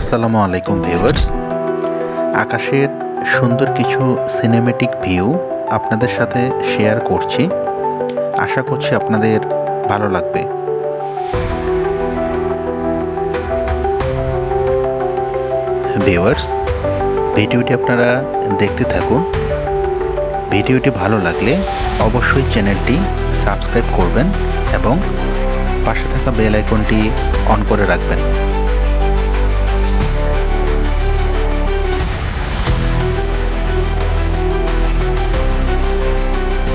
আসসালামু আলাইকুম ভিউয়ার্স আকাশের সুন্দর কিছু সিনেমেটিক ভিউ আপনাদের সাথে শেয়ার করছি। আশা করছি আপনাদের ভালো লাগবে। ভিউয়ার্স ভিডিওটি আপনারা দেখতে থাকুন। ভিডিওটি ভালো লাগলে অবশ্যই চ্যানেলটি সাবস্ক্রাইব করবেন এবং পাশে থাকা বেল আইকনটি অন করে রাখবেন।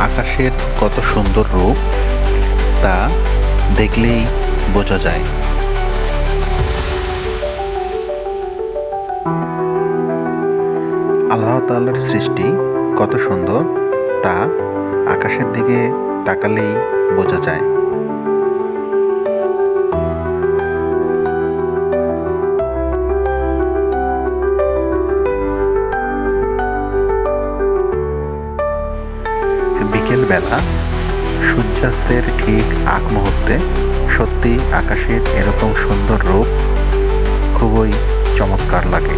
আকাশের কত সুন্দর রূপ তা দেখলেই বোঝা যায়। আল্লাহ তাল্লার সৃষ্টি কত সুন্দর তা আকাশের দিকে তাকালেই বোঝা যায়। বিকেলবেলা সূর্যাস্তের ঠিক আগ মুহূর্তে সত্যি আকাশের এরকম সুন্দর রূপ খুবই চমৎকার লাগে।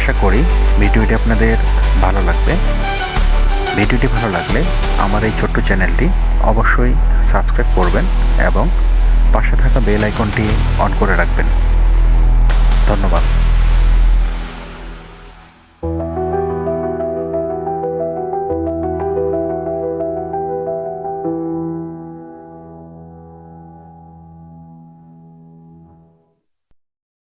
আশা করি ভিডিওটি আপনাদের ভালো লাগবে। ভিডিওটি ভালো লাগলে আমার এই ছোট্ট চ্যানেলটি অবশ্যই সাবস্ক্রাইব করবেন এবং পাশে থাকা বেল আইকনটি অন করে রাখবেন। ধন্যবাদ।